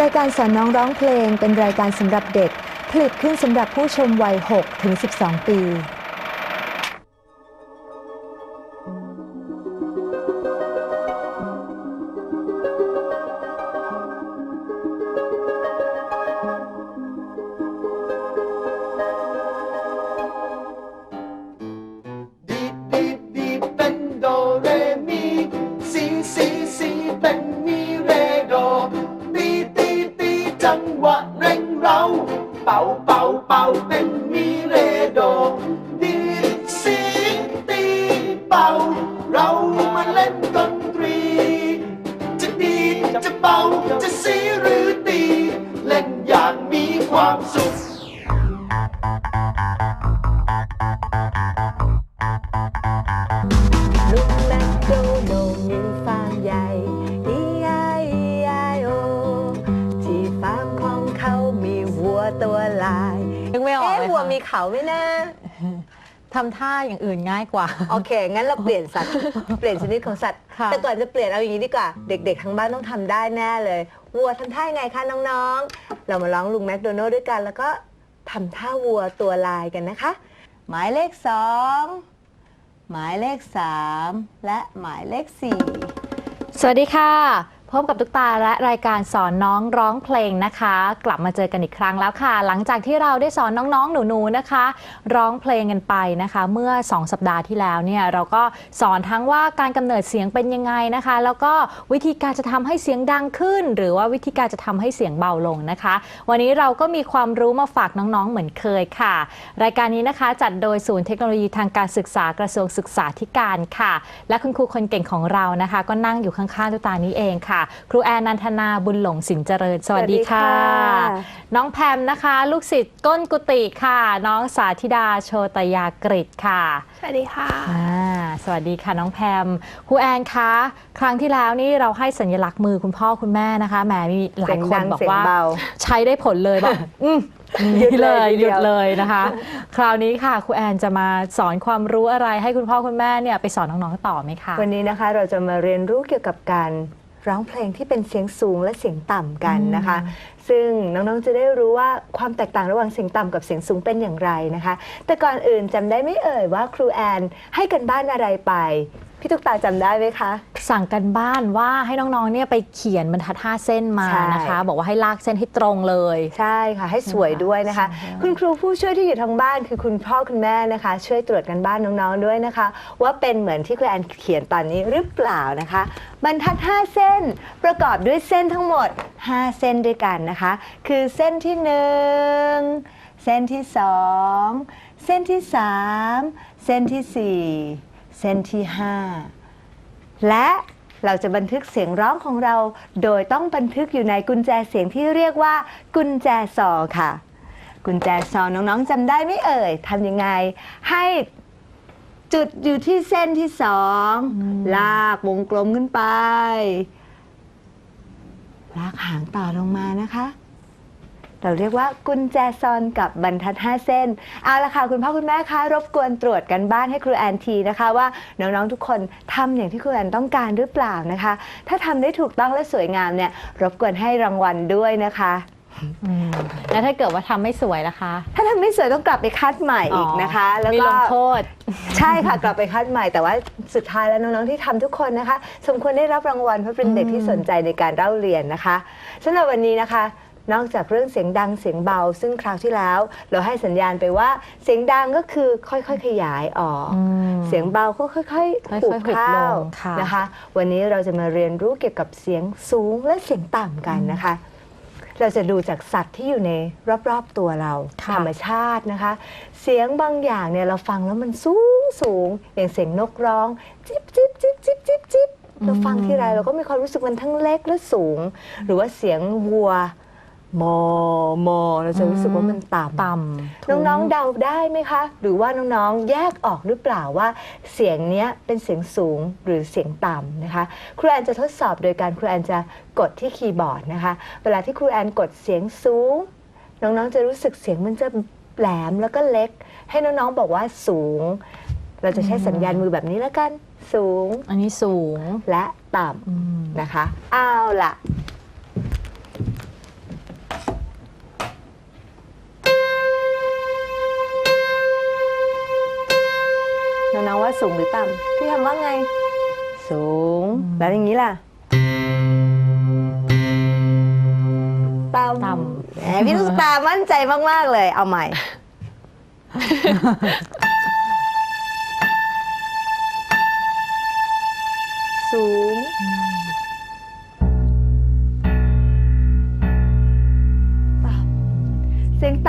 รายการสอนน้องร้องเพลงเป็นรายการสำหรับเด็ก ผลิตขึ้นสำหรับผู้ชมวัย 6 ถึง 12 ปี จะเป่าจะซีหรือตี เล่นอย่างมีความสุข ลุงแมคโดนัลด์มีฟาร์มใหญ่ E-I-E-I-O ที่ฟาร์มของเขามีวัวตัวลาย นึกไม่ออกเอ๊ะเลยวัวค่ะมีเขาไหมนะ ทำท่าอย่างอื่นง่ายกว่า โอเค งั้นเราเปลี่ยนสัตว์ เปลี่ยนชนิดของสัตว์ ค่ะ แต่ก่อนจะเปลี่ยนเอาอย่างนี้ดีกว่า เด็กๆ ทั้งบ้านต้องทำได้แน่เลย วัวทำท่ายังไงคะน้องๆ เรามาร้องลุงแมคโดนัลด์ด้วยกัน แล้วก็ทำท่าวัวตัวลายกันนะคะ หมายเลขสองหมายเลขสามและหมายเลขสี่ สวัสดีค่ะ พบกับตุ๊กตาและรายการสอนน้องร้องเพลงนะคะ กลับมาเจอกันอีกครั้งแล้วค่ะ หลังจากที่เราได้สอนน้องๆ หนูๆนะคะ ร้องเพลงกันไปนะคะ เมื่อ 2 สัปดาห์ที่แล้วเนี่ยเราก็สอนทั้งว่าการกำเนิดเสียงเป็นยังไงนะคะ แล้วก็วิธีการจะทำให้เสียงดังขึ้น หรือว่าวิธีการจะทำให้เสียงเบาลงนะคะ วันนี้เราก็มีความรู้มาฝากน้องๆเหมือนเคยค่ะ รายการนี้นะคะจัดโดยศูนย์เทคโนโลยีทางการศึกษากระทรวงศึกษาธิการค่ะ และคุณครูคนเก่งของเรานะคะ ก็นั่งอยู่ข้างๆตุ๊กตานี้เองค่ะครูแอนนันทนาบุญหลงสินเจริญสวัสดีค่ะสวัสดีค่ะ น้องแพมนะคะ ลูกศิษย์ก้นกุฏิค่ะ น้องสาธิดาโชตยากฤษค่ะ สวัสดีค่ะอ่าสวัสดีค่ะน้องแพมครูแอนคะครั้งที่แล้วนี่เราให้สัญลักษณ์มือคุณพ่อคุณแม่นะคะแหมมีหลายคนบอกว่าเสียงเบาใช้ได้ผลเลยแบบอืมหยุดเลยนี่ทีเดีหยุยวดเลยนะคะ คราวนี้ค่ะครูแอนจะมาสอนความรู้อะไรให้คุณพ่อคุณแม่เนี่ยไปสอนน้องๆต่อไหมคะวันนี้นะคะเราจะมาเรียนรู้เกี่ยวกับการ ร้องเพลงที่เป็นเสียงสูงและเสียงต่ำกันนะคะ ซึ่งน้องๆจะได้รู้ว่าความแตกต่างระหว่างเสียงต่ำกับเสียงสูงเป็นอย่างไรนะคะ แต่ก่อนอื่นจำได้ไหม่เอ่ยว่าครูแอนให้กันบ้านอะไรไป พี่ตุ๊กตาจำได้ไหมคะ สั่งกันบ้านว่าให้น้องๆเนี่ยไปเขียนบรรทัดห้าเส้นมาใช่ นะคะ บอกว่าให้ลากเส้นให้ตรงเลย ใช่ค่ะ ให้สวยด้วยนะคะ ใช่คุณครูผู้ช่วยที่อยู่ทางบ้านคือคุณพ่อคุณแม่นะคะ ช่วยตรวจกันบ้านน้องๆด้วยนะคะ ว่าเป็นเหมือนที่ครูแอนเขียนตอนนี้หรือเปล่านะคะ บรรทัด 5 เส้นประกอบด้วยเส้นทั้งหมด 5 เส้นด้วยกันนะคะ คือเส้นที่ 1 เส้นที่ 2 เส้นที่ 3 เส้นทีสี่4 เส้นที่ 5 และเราจะบันทึกเสียงร้องของเรา โดยต้องบันทึกอยู่ในกุญแจเสียงที่เรียกว่า กุญแจซอค่ะ กุญแจซอน้องๆจำได้ไหม่เอ่ยทำยังไง ให้จุดอยู่ที่เส้นที่สองลากวงกลมขึ้นไป ลากหางต่อลงมานะคะ เราเรียกว่ากุญแจซอนกับบรรทัด 5 เส้น เอาละค่ะ คุณพ่อคุณแม่คะรบกวนตรวจกันบ้านให้ครูแอนทีนะคะ ว่าน้องๆทุกคนทำอย่างที่ครูแอนต้องการหรือเปล่านะคะ ถ้าทำได้ถูกต้องและสวยงามเนี่ยรบกวนให้รางวัลด้วยนะคะอืมแล้วถ้าเกิดว่าทำไม่สวยล่ะคะ ถ้าทำไม่สวยต้องกลับไปคัดใหม่อีกนะคะ แล้วมีก็ลงโทษ ใช่ค่ะกลับไปคัดใหม่ แต่ว่าสุดท้ายแล้วน้องๆที่ทำทุกคนนะคะ สมควรได้รับรางวัลเพราะเป็นเด็กที่สนใจในการเล่าเรียนนะคะสำหรับวันนี้นะคะ นอกจากเรื่องเสียงดังเสียงเบา ซึ่งคราวที่แล้ว เราให้สัญญาณไปว่าเสียงดังก็คือค่อยๆ ขยายออกอืมเสียงเบาก็ค่อยๆค่ผูอยกๆหุบเข้าลงค่ะนะคะ วันนี้เราจะมาเรียนรู้เกี่ยวกับเสียงสูงและเสียงต่ำกันนะคะ เราจะดูจากสัตว์ที่อยู่ในรอบๆตัวเราค่ะธรรมชาตินะคะ เสียงบางอย่างเนี่ยเราฟังแล้วมันสูงสูงอย่างเสียงนกร้องจิบจิบจิบจิบจิบจิบเราฟังทีไรเราก็มีความรู้สึกมันทั้งเล็กและสูง หรือว่าเสียงวัว มอมอเราจะรู้สึกว่ามันต่ำต่ำน้องๆเดาได้ไหมคะ หรือว่าน้องๆแยกออกหรือเปล่าว่า เสียงเนี้ยเป็นเสียงสูงหรือเสียงต่ำนะคะ ครูแอนจะทดสอบโดยการครูแอนจะกดที่คีย์บอร์ดนะคะ เวลาที่ครูแอนกดเสียงสูง น้องๆจะรู้สึกเสียงมันจะแหลมแล้วก็เล็ก ให้น้องๆบอกว่าสูง เราจะใช้สัญญาณมือแบบนี้แล้วกัน สูง อันนี้สูงและต่อืมำนะคะเอาล่ะ ว่าสูงหรือต่ำพี่ทำว่าไง สูง แล้วอย่างนี้ล่ะต่ำต่แหมพี่ตุ๊กตามั่นใจมาก ๆ เลย เอาใหม่ สูง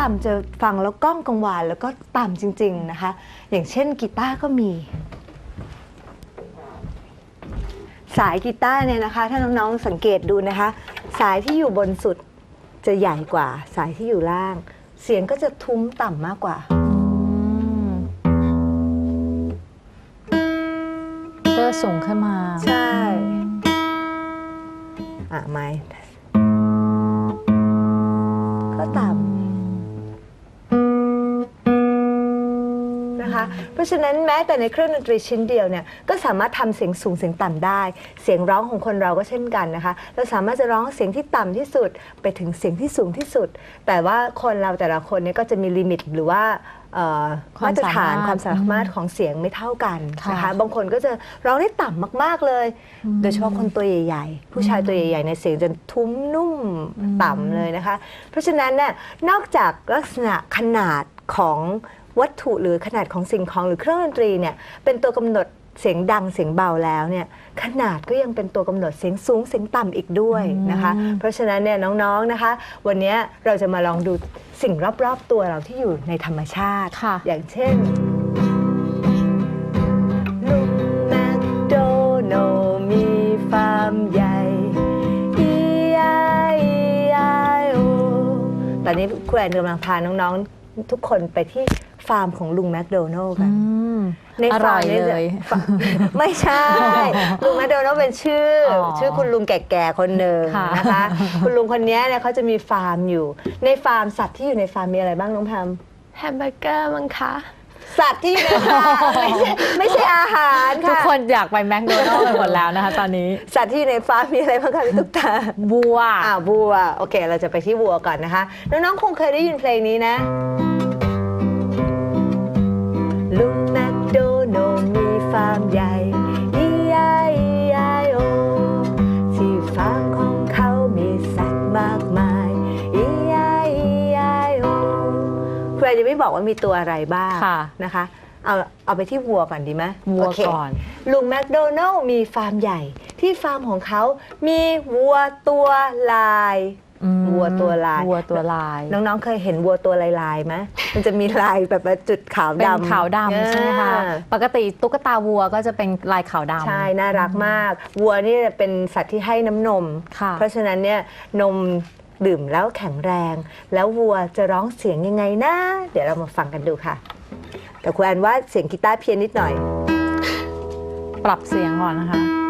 ำเสียงต่ำจะฟังแล้วก้องกังวานแล้วก็ต่ำจริง ๆนะคะ อย่างเช่นกีตาร์ก็มี สายกีตาร์เนี่ยนะคะ ถ้าน้องๆสังเกตดูนะคะ สายที่อยู่บนสุดจะใหญ่กว่า สายที่อยู่ล่าง เสียงก็จะทุ้มต่ำมากกว่าก็สูงขึ้นมา ใช่ อะ ไม่ ก็ต่ำ เพราะฉะนั้นแม้แต่ในเครื่องดนตรีชิ้นเดียวเนี่ยก็สามารถทำเสียงสูงเสียงต่ำได้ เสียงร้องของคนเราก็เช่นกันนะคะเราสามารถจะร้องเสียงที่ต่ำที่สุด ไปถึงเสียงที่สูงที่สุด แต่ว่าคนเราแต่ละคนเนี่ยก็จะมีลิมิตหรือว่าเอ่อความมาตรฐานสามารถความสามารถของเสียงไม่เท่ากันนะคะค่ะบางคนก็จะร้องได้ต่ำมาก ๆเลย โดยเฉพาะคนตัวใหญ่ ๆ ผู้ชายตัวใหญ่ๆในยเสียงจะทุ้มนุ่มต่ำเลยนะคะ เพราะฉะนั้นเนี่ยนอกจากลักษณะขนาดของ วัตถุหรือขนาดของสิ่งของหรือเครื่องดนตรีเนี่ยเป็นตัวกำหนดเสียงดังเสียงเบาแล้วเนี่ยขนาดก็ยังเป็นตัวกำหนดเสียงสูงเสียงต่ำอีกด้วยนะคะ เพราะฉะนั้นเนี่ยน้องๆนะคะ วันนี้เราจะมาลองดูสิ่งรอบๆตัวเราที่อยู่ในธรรมชาติค่ะอย่างเช่นลุงแมคโดนัลด์มีฟาร์มใหญ่ E-I-E-I-O ตอนนี้ครูแอนกำลังพาน้องๆทุกคนไปที่ ฟาร์มของลุงแมคโดนัลด์กันอืมในอร่ฟาอร์ยมนี่เลยฟาร์มไม่ใช่ ลุงแมคโดนัลด์เป็นชื่อออชื่อคุณลุงแก่ๆคนหนึ่งค่ะนะคะ คุณลุงคนนี้เนี่ยเขาจะมีฟาร์มอยู่ ในฟาร์มสัตว์ที่อยู่ในฟาร์มมีอะไรบ้างน้องแพมแฮมเบอร์เกอร์มั้งคะสัตว์ที่อยู่ในฟาร์มไม่ใช่ไม่ใช่อาหารทุกค่ะคนอยากไปแมคโดนัลด์กันหมดแล้วนะคะตอนนี้ สัตว์ที่อยู่ในฟาร์มมีอะไรบ้างคะพี่ตุ๊กตาบัวอ่าวัวโอเค เราจะไปที่วัวก่อนนะคะน้องๆคงเคยได้ยินเพลงนี้นะ ลุงแมคโดนัลด์มีฟาร์มใหญ่ E-I-E-I-O ที่ฟาร์มของเขามีสัตว์มากมาย E-I-E-I-O ครูแอนจะไม่บอกว่ามีตัวอะไรบ้างค่ะ นะคะ เอาเอาไปที่วัวก่อนดีไหมวัวโเคก่อน ลุงแมคโดนัลล์มีฟาร์มใหญ่ ที่ฟาร์มของเขามีวัวตัวลายอืม วัวตัวลายวัวตัวลาย น้องๆ เคยเห็นวัวตัวลายๆไหมมันจะมีลายแบบว่าจุดขาวเป็นดำขาวดำใช่ไหมคะอ่าปกติตุ๊กตาวัวก็จะเป็นลายขาวดำใช่น่ารักมาก วัวนี่เป็นสัตว์ที่ให้น้ำนมค่ะเพราะฉะนั้นเนี่ยนมดื่มแล้วแข็งแรง แล้ววัวจะร้องเสียงยังไงนะ เดี๋ยวเรามาฟังกันดูค่ะ แต่ครูแอนว่าเสียงกีตาร์เพี้ยนนิดหน่อย ปรับเสียงก่อนนะคะ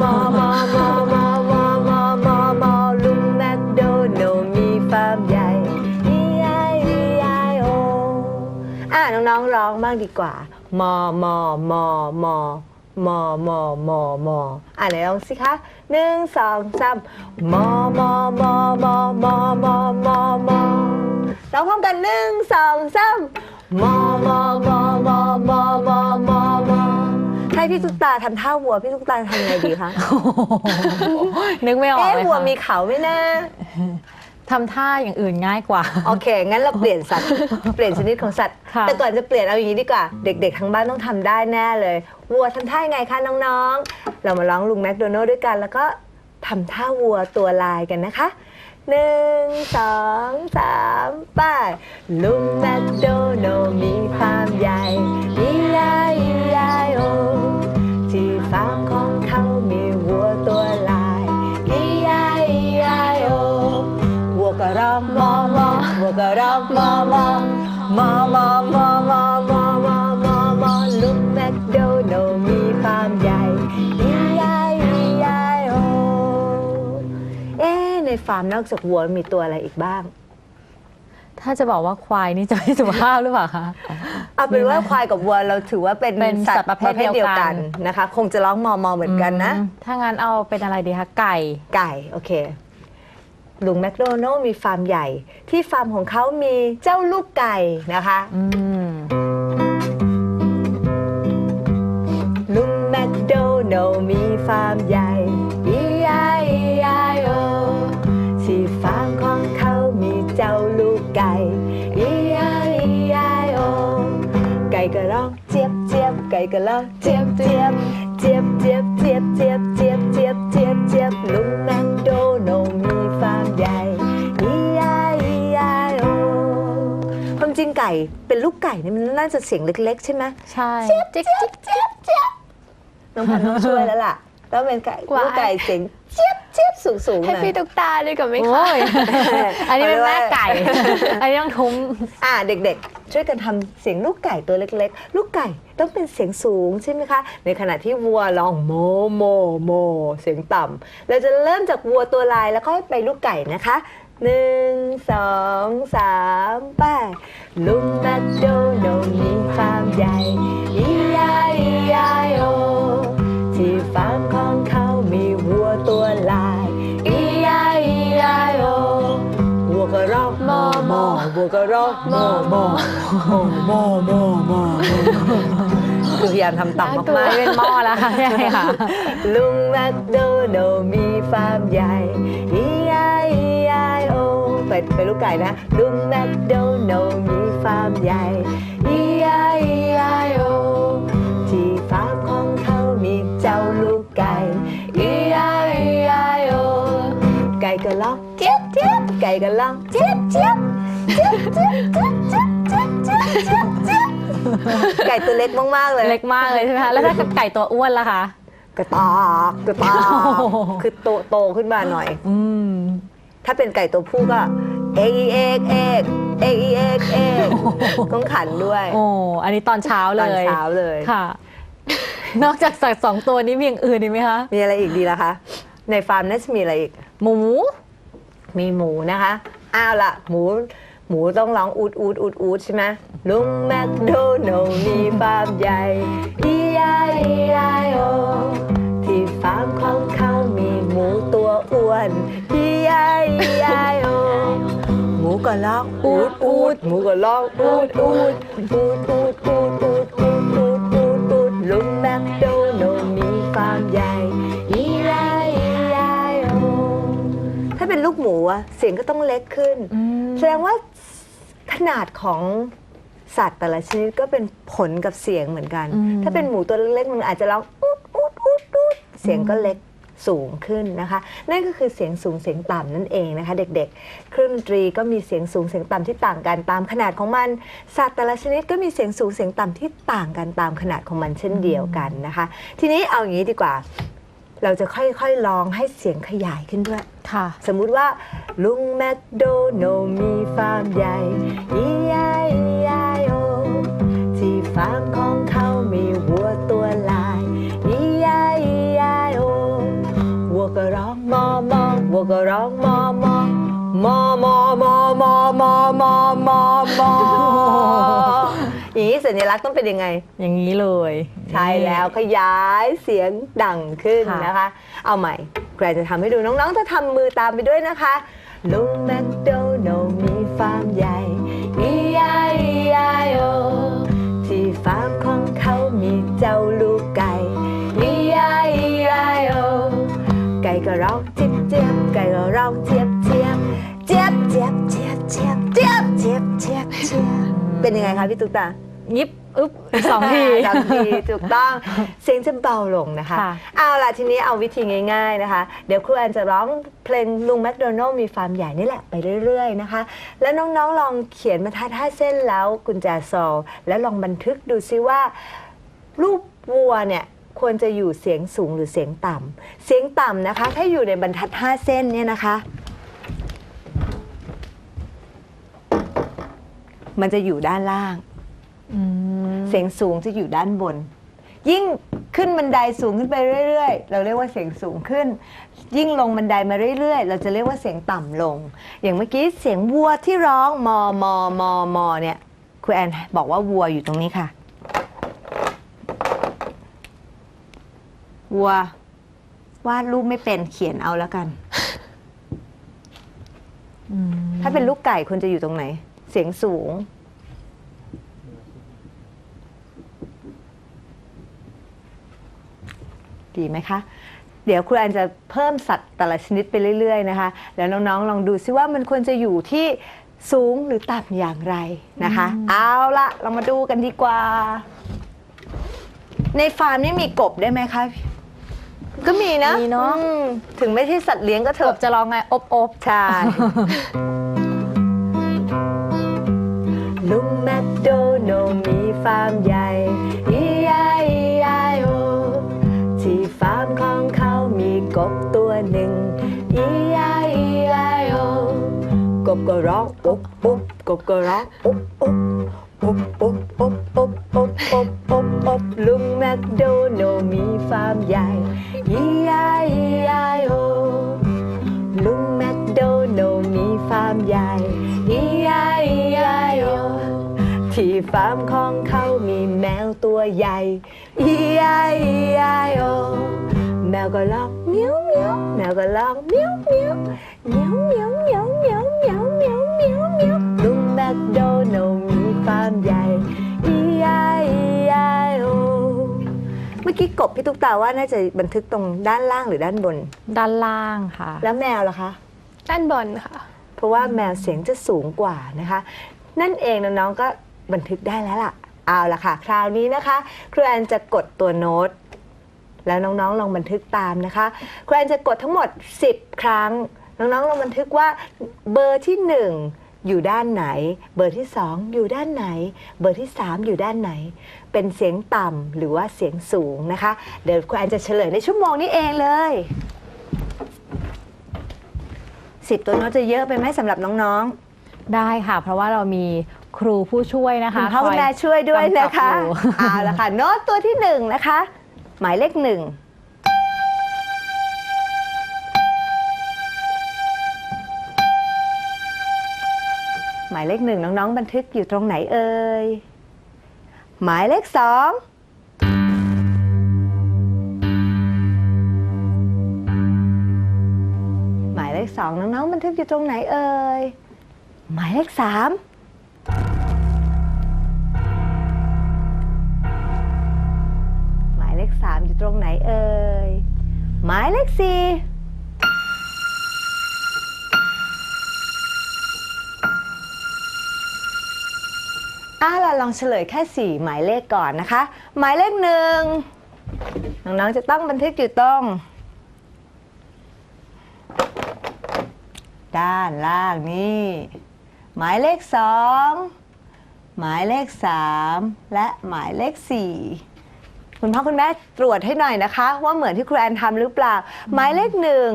มอมอมอมอมอมอมอมอลุงแมคโดนัลมีฟาร์มใหญ่ E-I-E-I-O อะน้องๆร้องบ้างดีกว่ามอมอมอมอมอมอมอมออะไหนลองสิคะหนึ่งสองสามมอมอมอมอมอมอมอมอร้องพร้อมกันหนึ่งสองสามมอมอมอ พี่ตุ๊กตาทำท่าวัวพี่ตุ๊กตาทำยังไงดีคะนึกไม่ออกเอ๊ะเลยวัวค่ะมีเขาไหมนะทำท่าอย่างอื่นง่ายกว่า โอเค งั้นเราเปลี่ยนสัตว์ เปลี่ยนชนิดของสัตว์ ค่ะ แต่ก่อนจะเปลี่ยนเอาอย่างนี้ดีกว่า เด็ก ๆ ทั้งบ้านต้องทำได้แน่เลยวัวทำท่ายังไงคะน้องๆ เรามาร้องลุงแมคโดนัลด์ด้วยกัน แล้วก็ทำท่าวัวตัวลายกันนะคะหนึ่งสองสามไป้ายลุงแมคโดนัลด์มีฟาร์มใหญ่ E-I-E-I-O ที่ ฟาร์มของเขามีวัวตัวลาย E-I-E-I-O วัวก็ร้องมอมอวัวก็ร้องมอมอมอมอมอมอมอมอมอมอลุงแมคโดนัลด์มีฟาร์มใหญ่ E-I-E-I-O เอ๊ในฟาร์มนอกจากวัวมีตัวอะไรอีกบ้าง ถ้าจะบอกว่าควายนี่จะไม่สุภาพหรือเปล่าคะ เอาเป็นว่าควายกับวัวเราถือว่าเป็นเป็นสัตว์ประเภทเดียวกันนะคะ คงจะร้องมอมอเหมือนกันนะอืมถ้างั้นเอาเป็นอะไรดีคะไก่ ไก่โอเคลุงแมคโดนัลล์มีฟาร์มใหญ่ ที่ฟาร์มของเขามีเจ้าลูกไก่นะคะอืมลุงแมคโดนัลล์มีฟาร์มใหญ่ E-I-E-I-O ที่ฟาร์มของเขามีเจ้า ไก่ก็ร้องเจี๊ยบเจี๊ยบเจี๊ยบเจี๊ยบเจี๊ยบเจี๊ยบเจี๊ยบเจี๊ยบเจี๊ยบเจี๊ยบลุงแมคโดนัลล์มีฟาร์มใหญ่ E-I-E-I-O ความจริงไก่เป็นลูกไก่นี่มันน่าจะเสียงเล็ก ๆ ใช่ไหมใช่เจี๊ยบเจี๊ยบเจี๊ยบเจี๊ยบน้องพันธุ์ต้องช่วยแล้วล่ะต้องเป็นไก่ว้ายลูกไก่เสียงเจี๊ยบเจี๊ยบสูงสูงๆให้หน่อยพี่ตุ๊กตาด้วยกับไหมโอ้คะยอันนี้เป็นแม่ไก่ อันนี้ต้องทุ้มอ่าเด็กๆ ช่วยกันทำเสียงลูกไก่ตัวเล็กๆ ลูกไก่ต้องเป็นเสียงสูงใช่ไหมคะ ในขณะที่วัวร้องโมโมโม เสียงต่ำเราจะเริ่มจากวัวตัวลายแล้วค่อยไปลูกไก่นะคะหนึ่งสองสามไปลุงแมคโดนัลด์มีฟาร์มใหญ่ E-I-E-I-O ที่ โมโมโมโมโมโมคือพยายามทำต่ำไม่มากเป็นหม้อแล้วค่ะใช่ค่ะๆลุงแมคโดนัลด์มีฟาร์มใหญ่ E-I-E-I-O ไปไปลูกไก่นะ ลุงแมคโดนัลด์มีฟาร์มใหญ่ E-I-E-I-O ที่ฟาร์มของเขามีเจ้าลูกไก่ ไก่ก็ร้องเจี๊ยบเจี๊ยบไก่ก็ร้องเจี๊ยบเจี๊ยบเจี๊ยบเจี๊ยบเจี๊ยบเจี๊ยบเจี๊ยบเจี๊ยบเจี๊ยบเจี๊ยบไก่ตัวเล็กมากๆเลยเล็กมากเลยใช่ไหมคะแล้วถ้าไก่ตัวอ้วนล่ะคะกระตากกระตากคือโตโตขึ้นมาหน่อย อืถ้าเป็นไก่ตัวผู้ก็เอกเอกเอกเอกเอกเอกต้องขันด้วย โอ้อันนี้ตอนเช้าเลยตอนเช้าเลยค่ะ นอกจากสัตว์สองตัวนี้มีอย่างอื่นอีกไหมคะ มีอะไรอีกดีล่ะคะ ในฟาร์มน่าจะมีอะไรอีก หมู มีหมูนะคะอ้าวละหมูหมูต้องร้องอูดอูดอูดอูดใช่ไหมลุงแมคโดนัลมีฟาร์มใหญ่อีไอไอโอที่ฟาร์มของเขามีหมูตัวอ้วนอีไอไอโอหมูก็ร้องอูดอูดหมูก็ร้องอูดอูดอูดอูดอูดอูด เป็นลูกหมูอะเสียงก็ต้องเล็กขึ้น แสดงว่าขนาดของสัตว์แต่ละชนิดก็เป็นผลกับเสียงเหมือนกันอืมถ้าเป็นหมูตัวเล็กๆมันอาจจะร้องอูดอูดอูดอูดเสียงก็เล็กสูงขึ้นนะคะ นั่นก็คือเสียงสูงเสียงต่ำนั่นเองนะคะ เด็กๆ เครื่องดนตรีก็มีเสียงสูงเสียงต่ำที่ต่างกันตามขนาดของมัน สัตว์แต่ละชนิดก็มีเสียงสูงเสียงต่ำที่ต่างกันตามขนาดของมันเช่นเดียวกันนะคะ ทีนี้เอาอย่างนี้ดีกว่า เราจะค่อยๆลองให้เสียงขยายขึ้นด้วย ค่ะ สมมุติว่าลุงแมคโดนัลด์มีฟาร์มใหญ่ E-I-E-I-O ที่ฟาร์มของเขามีวัวตัวลาย E-I-E-I-O วัวก็ร้องมอมอวัวก็ร้องมอมอมอมอมอมอมอมอมอม ออย่างนี้สัญลักษณ์ต้องเป็นยังไง อย่างนี้เลย ใช่แล้วขยายเสียงดังขึ้นค่ะนะคะ เอาใหม่แกรนจะทำให้ดูน้องๆจะทำมือตามไปด้วยนะคะลุงแมคโดนัลด์มีฟาร์มใหญ่ E-I-E-I-O ที่ฟาร์มของเขามีเจ้าลูกไก่ E-I-E-I-O ไก่ก็ร้องเจี๊ยบเจี๊ยบไก่ก็ร้องเจี๊ยบเจี๊ยบเจี๊ยบเจี๊ยบเจี๊ยบเจี๊ยบเจี๊ยบเจี๊ยบเจี๊ยบ เจี๊ยบเป็นยังไงคะพี่ตุ๊กตายิบอึ๊บอีกสองทีสองทีถูกต้องเสียงจะเบาลงนะคะค่ะเอาล่ะทีนี้เอาวิธีง่ายๆนะคะ เดี๋ยวครูแอนจะร้องเพลงลุงแมคโดนัลด์มีฟาร์มใหญ่นี่แหละไปเรื่อยๆนะคะ แล้วน้องๆลองเขียนมาท่าท่าเส้นแล้วกุญแจซอลแล้วลองบันทึกดูซิว่า รูปวัวเนี่ยควรจะอยู่เสียงสูงหรือเสียงต่ำเสียงต่ำนะคะ ถ้าอยู่ในบรรทัด5เส้นเนี่ยนะคะ มันจะอยู่ด้านล่างอืมเสียงสูงจะอยู่ด้านบน ยิ่งขึ้นบันไดสูงขึ้นไปเรื่อย ๆ เราเรียกว่าเสียงสูงขึ้น ยิ่งลงบันไดมาเรื่อย ๆ เราจะเรียกว่าเสียงต่ำลง อย่างเมื่อกี้เสียงวัวที่ร้องมอมอมอมอเนี่ยครูแอนบอกว่าวัวอยู่ตรงนี้ค่ะ วัววาดรูปไม่เป็นเขียนเอาแล้วกัน ถ้าเป็นลูกไก่ควรจะอยู่ตรงไหน เสียงสูง ดีไหมคะ เดี๋ยวครูแอนจะเพิ่มสัตว์แต่ละชนิดไปเรื่อย ๆ นะคะ แล้วน้องๆ ลองดูซิว่ามันควรจะอยู่ที่สูงหรือต่ำอย่างไรนะคะ เอาละเรามาดูกันดีกว่า ในฟาร์มนี่มีกบได้ไหมคะ ก็มีนะมีเนอะ อืมถึงไม่ใช่สัตว์เลี้ยงก็เถเกืออะบจะร้องไงอบอบใช่ ฟาร์มใหญ่ E-I-E-I-O ที่ฟาร์มของเขามีกบตัวหนึ่ง E-I-E-I-O กบก็ร้องอุ๊บอุ๊บกบก็ร้องอุ๊บอุ๊บอุ๊บอุ๊บอุ๊บอุ๊บอุ๊บอุ๊บอุ๊บอุ๊บลุงแมคโดนัลมีฟาร์มใหญ่ E-I-E-I-O ลุงแมคโดนัลมีฟาร์มใหญ่ ที่ฟาร์มของเขามีแมวตัวใหญ่ E-I-E-I-O แมวก็ร้องเมียวเมียวแมวก็ร้องเมียวเมียวเมียวเมียวเมียวเมียวเมียวเมียวเมียวเมียวลุงแมคโดนัลด์มีฟาร์มใหญ่ E-I-E-I-O เมื่อกี้กบพี่ตุ๊กตาว่าน่าจะบันทึกตรงด้านล่างหรือด้านบน ด้านล่างค่ะ แล้วแมวล่ะคะ ด้านบนค่ะ เพราะว่าแมวเสียงจะสูงกว่านะคะ นั่นเองน้องๆก็ บันทึกได้แล้วล่ะ เอาละค่ะ คราวนี้นะคะ ครูแอนจะกดตัวโน้ต แล้วน้องๆลองบันทึกตามนะคะ ครูแอนจะกดทั้งหมด 10 ครั้ง น้องๆลองบันทึกว่าเบอร์ที่ 1อยู่ด้านไหน เบอร์ที่ 2 อยู่ด้านไหน เบอร์ที่ 3 อยู่ด้านไหน เป็นเสียงต่ำหรือว่าเสียงสูงนะคะ เดี๋ยวครูแอนจะเฉลยในชั่วโมงนี้เองเลยสิบตัวโน้ตจะเยอะไปไหมสำหรับน้องๆ ได้ค่ะ เพราะว่าเรามี ครูผู้ช่วยนะคะคุณพ่อคุณแม่ยช่วยด้วยนะคะกำกับอยู่เอาละค่ะโน้ตตัวที่หนึ่งนะคะ หมายเลขหนึ่งหมายเลขหนึ่งน้องๆ บันทึกอยู่ตรงไหนเอ่ย หมายเลขสองหมายเลขสองน้องๆ บันทึกอยู่ตรงไหนเอ่ย หมายเลขสาม สามอยู่ตรงไหนเอ่ย หมายเลขสี่อะเราลองเฉลยแค่สี่หมายเลขก่อนนะคะ หมายเลขหนึ่งน้องๆจะต้องบันทึกอยู่ตรง ด้านล่างนี่ หมายเลขสองหมายเลขสามและหมายเลขสี่ คุณพ่อคุณแม่ตรวจให้หน่อยนะคะ ว่าเหมือนที่ครูแอนทำหรือเปล่า หมายเลขหนึ่ง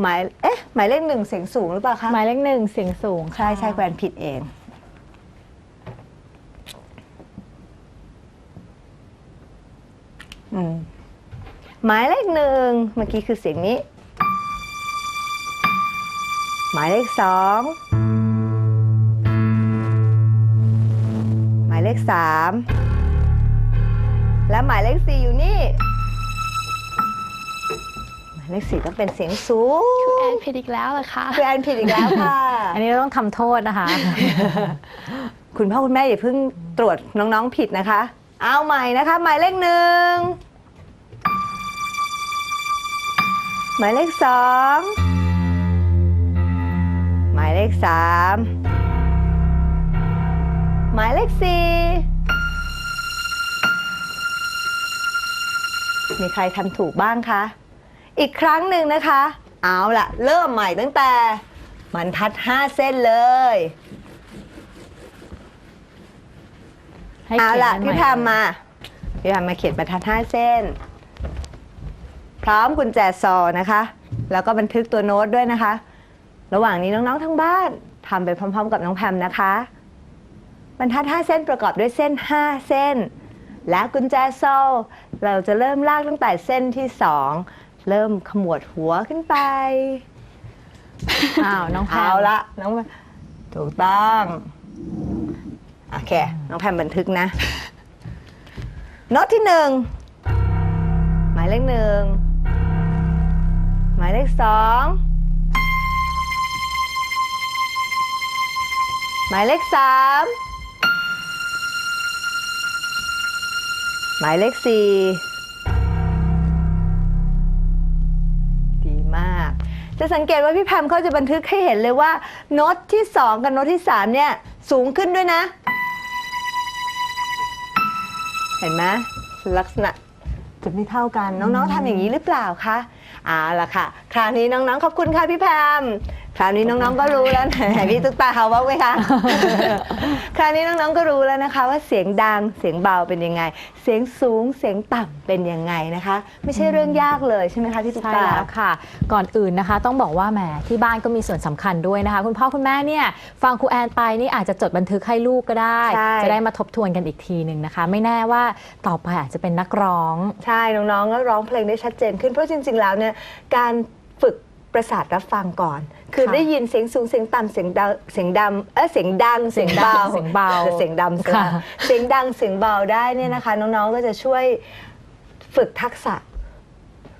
หมายเอ๊ะหมายเลขหนึ่งเสียงสูงหรือเปล่าคะหมายเลขหนึ่งเสียงสูงใช่ค่ะใช่ครูแอนผิดเองอืมหมายเลขหนึ่งเมื่อกี้คือเสียงนี้ หมายเลขสองหมายเลขสาม และหมายเลขสี่อยู่นี่ หมายเลขสี่ต้องเป็นเสียงสูงแอนผิดอีกแล้วเหรอคะ คือแอนผิดอีกแล้วค่ะ อันนี้เราต้องทำโทษนะคะ คุณพ่อคุณแม่อย่าเพิ่งตรวจน้องๆผิดนะคะ เอาใหม่นะคะ หมายเลขหนึ่งหมายเลขสองหมายเลขสามหมายเลขสี่ มีใครทำถูกบ้างคะ อีกครั้งหนึ่งนะคะ เอาละเริ่มใหม่ตั้งแต่บรรทัด 5 เส้นเลย ให้เอาเขียนล่ะกันใหพี่แพมาพี่แพมาเขียนบรรทัดห้าเส้น พร้อมกุญแจซอนะคะ แล้วก็บันทึกตัวโน้ตด้วยนะคะ ระหว่างนี้น้องๆทั้งบ้านทำไปพร้อม ๆ กับน้องแพมนะคะ บรรทัดห้าเส้นประกอบด้วยเส้นห้าเส้น และกุญแจโซ่เราจะเริ่มลากตั้งแต่เส้นที่สองเริ่มขมวดหัวขึ้นไปอ้าวน้องแพมเอาละน้องแพมถูกต้องโอเค น้องแพมบันทึกนะโน้ตที่หนึ่งหมายเลขหนึ่งหมายเลขสองหมายเลขสาม หมายเลขสี่ดีมาก จะสังเกตว่าพี่แพมเขาจะบันทึกให้เห็นเลยว่าโน้ตที่ 2 กับโน้ตที่ 3 เนี่ย สูงขึ้นด้วยนะ เห็นไหมลักษณะจะไม่เท่ากันน้องๆทำอย่างนี้หรือเปล่าคะเอาละค่ะ คราวนี้น้องๆ ขอบคุณค่ะพี่แพม คราวนี้น้องๆก็รู้แล้วไหนพี่ตุ๊กตาเขาว่าไหมคะ คราวนี้น้องๆก็รู้แล้วนะคะ ว่าเสียงดังเสียงเบาเป็นยังไง เสียงสูงเสียงต่ำเป็นยังไงนะคะ ไม่ใช่เรื่องยากเลยใช่ไหมคะพี่ตุ๊กใช่ตา แล้วค่ะ ก่อนอื่นนะคะ ต้องบอกว่าแหมที่บ้านก็มีส่วนสำคัญด้วยนะคะ คุณพ่อคุณแม่เนี่ยฟังครูแอนไปนี่อาจจะจดบันทึกให้ลูกก็ได้ ใช่ จะได้มาทบทวนกันอีกทีหนึ่งนะคะ ไม่แน่ว่าต่อไปอาจจะเป็นนักร้อง ใช่ น้องๆก็ร้องเพลงได้ชัดเจนขึ้นเพราะจริง ๆ แล้วเนี่ยการฝึกประสาทรับฟังก่อน คือค่ะได้ยินเสียงสูงเสียงต่ำเสียงดาวเสียงดำเออเสียงดังเสียงเบาเสียงเบาแต่เสียงดำสิค่ะเสียงดังเสียงเบาได้เนี่ยนะคะ น้องๆก็จะช่วยฝึกทักษะ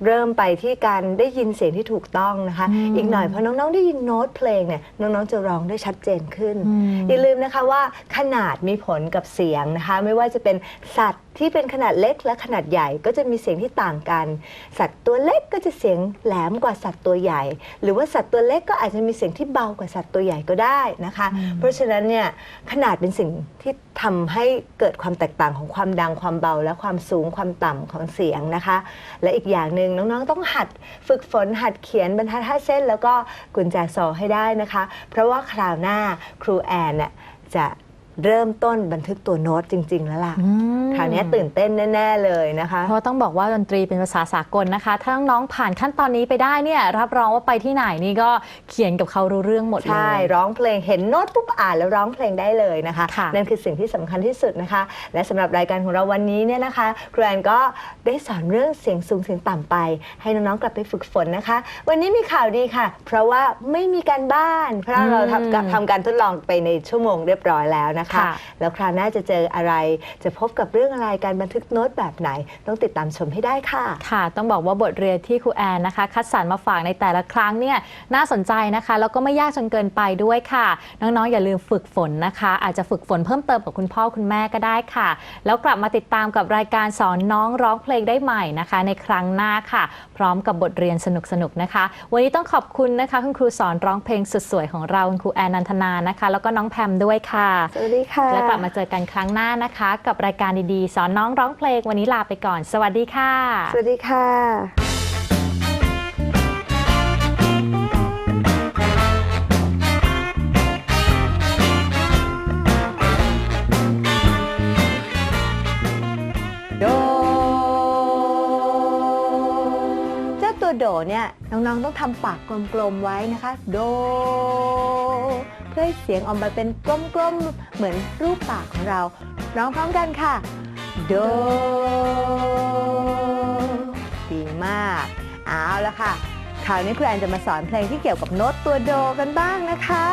เริ่มไปที่การได้ยินเสียงที่ถูกต้องนะคะ อีกหน่อยพอน้องๆได้ยินโน้ตเพลงเนี่ยน้องๆจะร้องได้ชัดเจนขึ้นอืมอย่าลืมนะคะว่าขนาดมีผลกับเสียงนะคะ ไม่ว่าจะเป็นสัตว์ที่เป็นขนาดเล็กและขนาดใหญ่ก็จะมีเสียงที่ต่างกัน สัตว์ตัวเล็กก็จะเสียงแหลมกว่าสัตว์ตัวใหญ่ หรือว่าสัตว์ตัวเล็กก็อาจจะมีเสียงที่เบากว่าสัตว์ตัวใหญ่ก็ได้นะคะ เพราะฉะนั้นเนี่ยขนาดเป็นสิ่งที่ทำให้เกิดความแตกต่างของความดังความเบาและความสูงความต่ำของเสียงนะคะ และอีกอย่างหนึ่งน้องๆ ต้องหัดฝึกฝนหัดเขียนบรรทัดห้าเส้น แล้วก็กุญแจโซ่ให้ได้นะคะ เพราะว่าคราวหน้าครูแอนเนี่ยจะ เริ่มต้นบันทึกตัวโน้ตจริง ๆ แล้วล่ะอืมคราวนี้ตื่นเต้นแน่ ๆ เลยนะคะ เพราะว่าต้องบอกว่าดนตรีเป็นภาษาสากลนะคะ ถ้าน้องๆผ่านขั้นตอนนี้ไปได้เนี่ยรับรองว่าไปที่ไหนนี่ก็เขียนกับเขารู้เรื่องหมดเลย ใช่ ร้องเพลงเห็นโน้ตปุ๊บอ่านแล้วร้องเพลงได้เลยนะคะค่ะนั่นคือสิ่งที่สำคัญที่สุดนะคะ และสำหรับรายการของเราวันนี้เนี่ยนะคะครูแอนก็ได้สอนเรื่องเสียงสูงเสียงต่ำไป ให้น้องๆกลับไปฝึกฝนนะคะ วันนี้มีข่าวดีค่ะ เพราะว่าไม่มีการบ้าน เพราะเราทำกับทำการทดลองไปในชั่วโมงเรียบร้อยแล้วนะคะค่ะแล้วคราวหน้าจะเจออะไร จะพบกับเรื่องอะไรการบันทึกโน้ตแบบไหน ต้องติดตามชมให้ได้ค่ะ ค่ะ ต้องบอกว่าบทเรียนที่ครูแอนนะคะ คัดสรรมาฝากในแต่ละครั้งเนี่ยน่าสนใจนะคะ แล้วก็ไม่ยากจนเกินไปด้วยค่ะ น้องๆ อย่าลืมฝึกฝนนะคะ อาจจะฝึกฝนเพิ่มเติมกับคุณพ่อคุณแม่ก็ได้ค่ะ แล้วกลับมาติดตามกับรายการสอนน้องร้องเพลงได้ใหม่นะคะ ในครั้งหน้าค่ะ พร้อมกับบทเรียนสนุกๆนะคะ วันนี้ต้องขอบคุณนะคะคุณครูสอนร้องเพลงสุดสวยของเราคุณครูแอนนันทนานะคะ แล้วก็น้องแพมด้วยค่ะ สวัสดีค่ะ แล้วกลับมาเจอกันครั้งหน้านะคะ กับรายการดีๆ สอนน้องร้องเพลงวันนี้ลาไปก่อน สวัสดีค่ะ สวัสดีค่ะโดเจ้าตัวโดเนี่ยน้องๆต้องทำปากกลมๆไว้นะคะ โดื่อให้เสียงออกมาเป็นกลมๆ เหมือนรูปปากของเรา ร้องพร้อมกันค่ะ โด ดีมาก เอาละค่ะ คราวนี้ครูแอนจะมาสอนเพลงที่เกี่ยวกับโน้ตตัวโดกันบ้างนะคะ